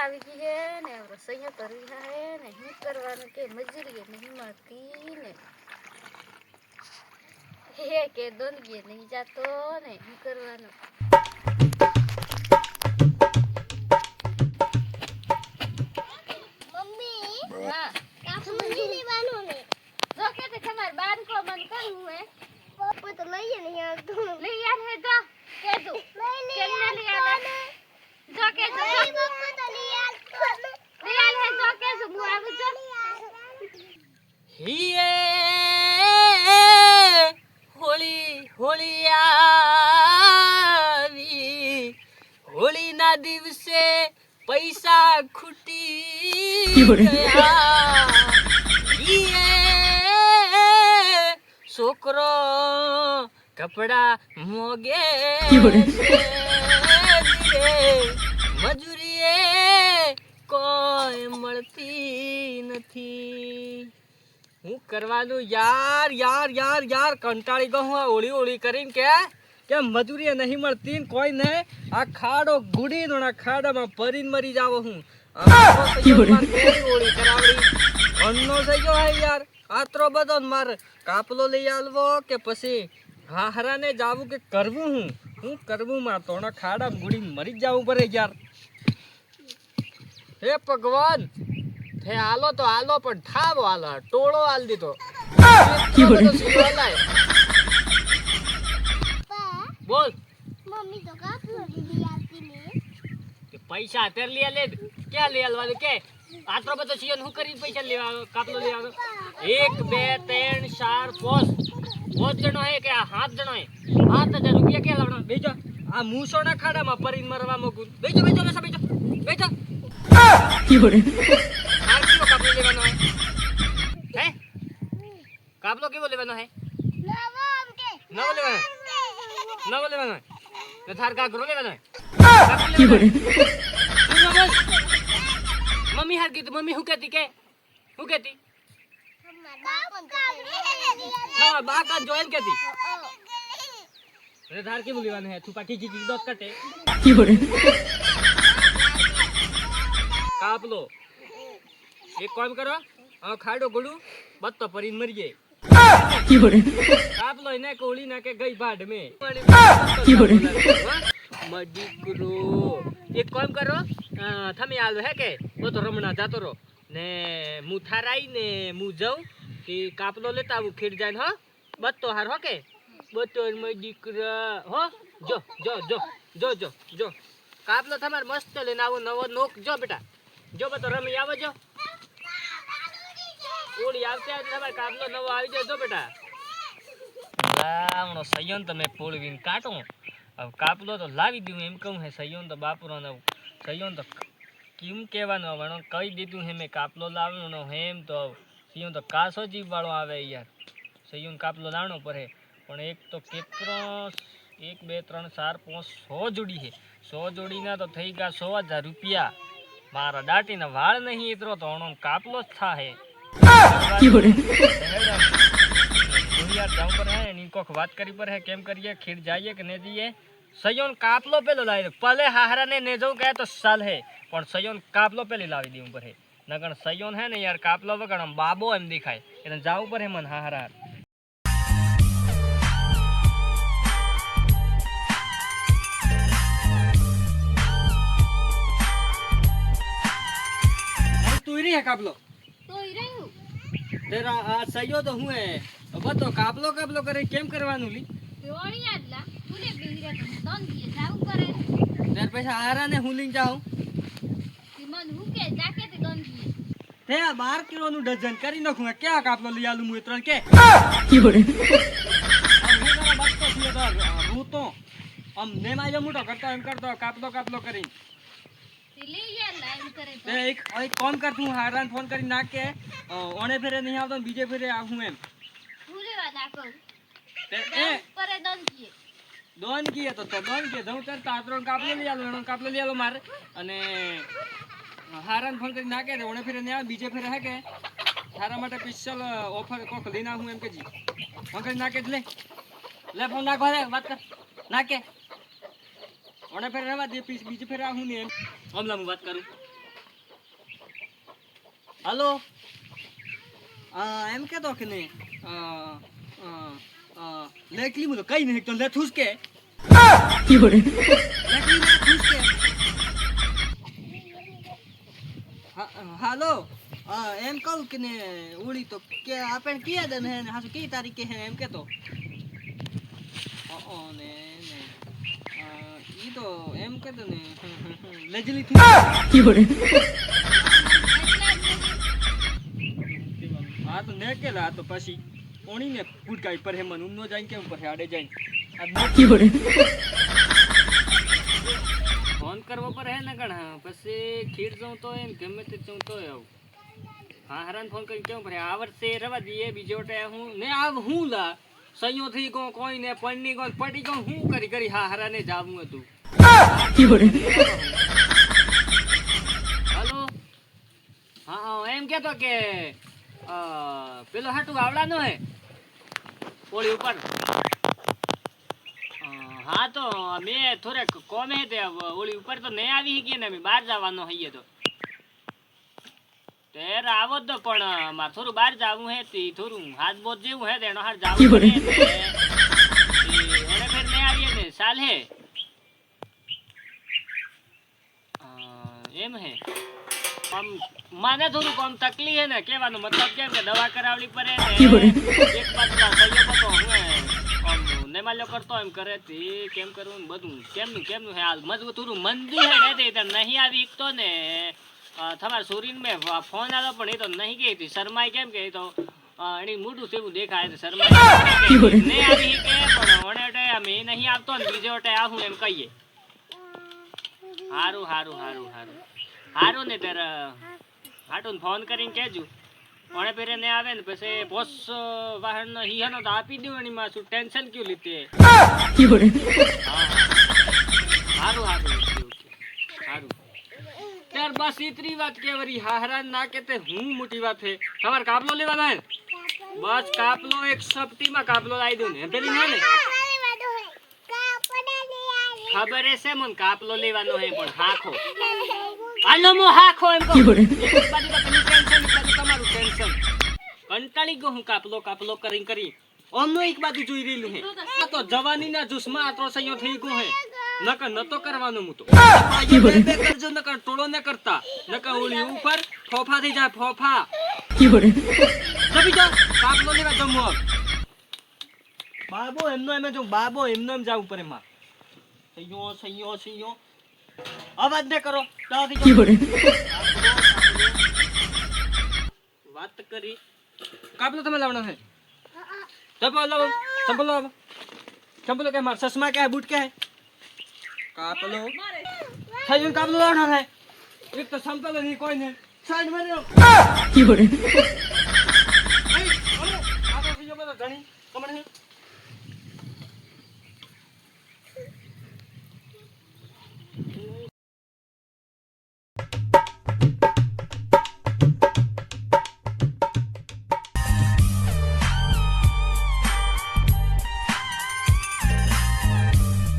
આવી ગઈ હે ને રસોઈયા કરવી હે ને શું કરવાનું કે મજૂરી નહીં મળતી ને હે કે દોનગીએ નહીં જાતો ને શું કરવાનું લઈ લેવાનું ને જો કે તે તમારે બાર કો મન હે પપ્પા તો લઈએ નહીં આવતું લઈ જો કે જો લઈ લઈ જો નહીં પપ્પા તો લઈ આવતું લઈ આલ હે જો કે જો હું આવું જો હિયે હોળી હોળી આવી. હોળીના દિવસે પૈસા ખૂટી છોકરો કપડા મોગે મજૂરીએ કોઈ મળતી નથી. હું કરવાનું? યાર યાર યાર યાર કંટાળી ગયો હું આ ઓળી ઓળી કરીને કે કે મજૂરી નહીં મળતી કોઈ નહીં આ ખાડો ગુડી નો આ ખાડામાં પરીને મરી જાવ હું. ઓળી કરાવડી. અન્નો થઈ ગયો હે યાર. આતરો બધો ને મારે કાપલો લઈ આલવો કે પછી હાહરાને જાવું કે કરવું હું? હું કરવું માં તો ખાડા ગુડી મરી જવું પડે યાર. હે ભગવાન! હે હાલો તો હાલો પણ ઠાવો હાલો ટોળો હાલ દીધો એટલો બધો સીધો હલાય. પપ્પા બોલ મમ્મી તો કાપડ લઈ આવતી ને કે પૈસા અત્યારે લઈ લે ક્યાં લઈ આલવાનું કે આટલો બધો છીએ હું કરીને પૈસા લેવા કાપલો લેવાનો એક બે ત્રણ ચાર પાંચ પાંચ જણો હે કે આ સાત જણો હે સાત હજાર રૂપિયા ક્યાં લાવવાનો બેજો આ મૂસોના ખાડામાં પરીને મરવા મોકું બેજો બેજો લેસા બેજો બેજો આ કયો કાપલો લેવાનો હે હે કાપલો કેવો લેવાનો હે? નવો કે લેવાનો નવો લેવાનો હે? તો થાર કાકરો લેવાનો હે? હે? મમ્મી હાર કીધું મમ્મી શું કહેતી કે શું કહેતી? હા બાકા જોઈન કહેતી. અરે ધાર કેવું લેવાનું હે? તું પાકી ચીજી દોત કટે કાપલો એક કામ કરો આ ખાડો ગોડું બત્તો પરીને મરી જાય. એક કામ કરો તમે આલો હે કે રમણા જાતો રહો ને હું થારાઈ ને હું જાઉં કે કાપલો લેતા આવું ખીર જાય હો બત્તો હાર હો કે બત્તો મડીકરા હો જો જો જો જો જો જો કાપલો તમારે મસ્ત લઈને આવો નવો નોક. જો બેટા, જો બતો રમી આવો જો. ઓળી આવશે આજે તમારે કાપલો નવો હવે કાપલો તો લાવી દઉં એમ કહું હે સૈયન તો બાપુરાનો સૈયન તો કેમ કહેવાનું હવે કહી દીધું હે મેં કાપલો લાવવાનો હેમ તો સૈયન તો કાસો જીવ વાળો આવે યાર. સૈયન કાપલો લાવણો પડે. પણ એક તો કેટલો એક, બે, ત્રણ, ચાર, પાંચ, સો જોડી છે. સો જોડીના તો થઈ ગયા સો હજાર રૂપિયા. મારા દાટીના વાળ નહીં એટલો તો હણો કાપલો જ દુનિયા જાઉં પર હે એની કોક વાત કરી પર હે કેમ કરીએ ખીર જાઈએ કે ને જઈએ? સયોન કાપલો પેલો લાવી દે. પલે હાહરા ને ને જવું કહે તો સાલ હે પણ સયોન કાપલો પેલી લાવી દઉં ઉપર હે. નગણ સયોન હે ને યાર કાપલો વગર આમ બાબો એમ દેખાય. એટલે જાવું પર હે મન હાહરા તું રહી હે કાપલો? તેરા આ સયો તો હું હે બતો કાપલો કાપલો કરે કેમ કરવાનું લી? ઓળી આદલા તુને બીરે તો દોનગીએ જાવું કરે. ત્યાર પૈસા હારા ને હું લઈને જાઉં? તી મન હું કે જાકે તે દોનગીએ તે આ બાર કિલો નું ડઝન કરી નાખું. હે. ક્યાં કાપલો લઈ આલું હું એ ત્રણ કે? આમ હું તારા તો, હું તો આમ ને માજો મોટો કરતો એમ કરતો કાપલો કાપલો કરી એક એક કામ કર તું હારાન ફોન કરી નાખ. કે ઓને ઓણે ફેરે નહીં આવતો બીજે ફેરે આવું એમ. નાખો? કરે દોન કીએ તો દોન કીએ તો તાર તાતરો કાપલો લઈ આલો એનો કાપલો લઈ આલો મારે. અને હારાન ફોન કરી નાખે ને ઓણે ફેરે નહીં આવે બીજે ફેરે હે કે તારા માટે સ્પેશિયલ ઓફર કોક લઈને આવું એમ કેજી ફોન કરી નાખે જ લે લે ફોન નાખવા દે વાત કર. નાખે. ઓણે ફેરે રહેવા દે બીજે ફેરે આવું ને એમ. હમણાં હું વાત કરું. હલો? એમ કેતો કે નહીં આ, આ, આ, લેકલી કઈ નહીં તો લેથુસ કે. કે. હાલો? એમ કહું કે ને ઉડી તો કે આપણે કયા દે ને હાસુ કઈ તારીખે હે એમ કેતો. ને તો ને લેજલી હા તો કેલા આ તો પછી ઓણી ને ફૂટકાઈ પર હે મન ઉમનો જાય કેમ પર આડે જાય ફોન કરવો પર હે ને ગણ પછી ખીર જવું તો એમ ગમે તે જવું તો આવું. હા હરાન ફોન કરી કેમ ભરે આ વર્ષે રવા દઈએ બીજો ટે હું ને આ હું લા? સૈયો થઈ ગયો કોઈ ને પડની ગયો પડી ગયો હું કરી કરી હા હરાને જાવું હતું. હાલો હા હા, એમ કેતો કે પેલો હાટુ આવડાનો હે ઓળી ઉપર. હા તો મેં થોડેક કોમે તે ઓળી ઉપર તો નહીં આવી શકી ને અમે બહાર જવાનો હઈએ તો. તેર આવો તો પણ મારે થોડું બહાર જવું હે તે થોડું હાથ બોત જેવું હે તેનો હાર જવું ને. ફેર નહીં આવીએ ને સાલ હે. એમ હે. આમ મને થોડું આમ તકલીફ હે ને કહેવાનો મતલબ કેમ કે દવા કરાવવી પડે ને એક બાજુ સહયોગ હતો હું નેમાલ્યો કરતો એમ કરે થી કેમ કરવું ને બધું. કેમનું કેમનું હે હાલ? મજબૂત થોડું મંદી હે ને તે નહીં આવી તો ને તમારે સોરીન મેં ફોન આવ્યો પણ એ તો નહીં કહી હતી. શર્માય કેમ કે એ તો એની મોઢું સેવું દેખાય છે શરમાઈ. નહીં આવી કે પણ ઓણે અટે અમે નહીં આવતો ને બીજો અટે આવું એમ કહીએ. હારું હારું હારું હારું. હારું ને ત્યારે હાટું ફોન કરીને કહેજો. પણ પેરે ને આવે ને પછી બોસ વાહન હિયાનો તો આપી દઉં એની માં શું ટેન્શન ક્યું લીધે? હારું હારું. હારું. ત્યાર બસ ઈતરી વાત કે વરી હાહરા ના કે તે હું મોટી વાત છે. તમારે કાપલો લેવાનો બસ કાપલો એક સપટીમાં કાપલો લાવી દઉં ને. પેલી ના ને ખબર છે મને કાપલો લેવાનો હે પણ હાખો હાલો મો હાખો એમ કહું. એક બાજુ તો પેલું ટેન્શન એક બાજુ તમારું ટેન્શન કંટાળી ગયો હું કાપલો કાપલો કરી કરી ઓમનો એક બાજુ જોઈ રહેલું હે. આ તો જવાનીના જુસ્માં આટલો સયો થઈ ગયો હે. નકર નતો કરવાનો હું તો. બે બે કરજો નકર ટોળો ન કરતા. નકર ઓલી ઉપર ફોફા થઈ જાય ફોફા. જપી જા કાપલો લેવા જમવો. બાબો એમનો એમ જો બાબો એમનો એમ જાવું પડે માં સૈયો સૈયો સૈયો અવાજ ને કરો. વાત કરી. કાપલો તમે લાવવાનો છે. ચંપલ લાવો ચંપલ લાવો. ચંપલ કે માર ચશ્મા કે બૂટ કે? કાપલો. થઈ કાપલો લાવવાનો છે. એક તો ચંપલ નહીં કોઈ નહીં સાઈડમાં રહ્યો એ, અરે, આ તો બીજો બધો ધણી. કમણ છે?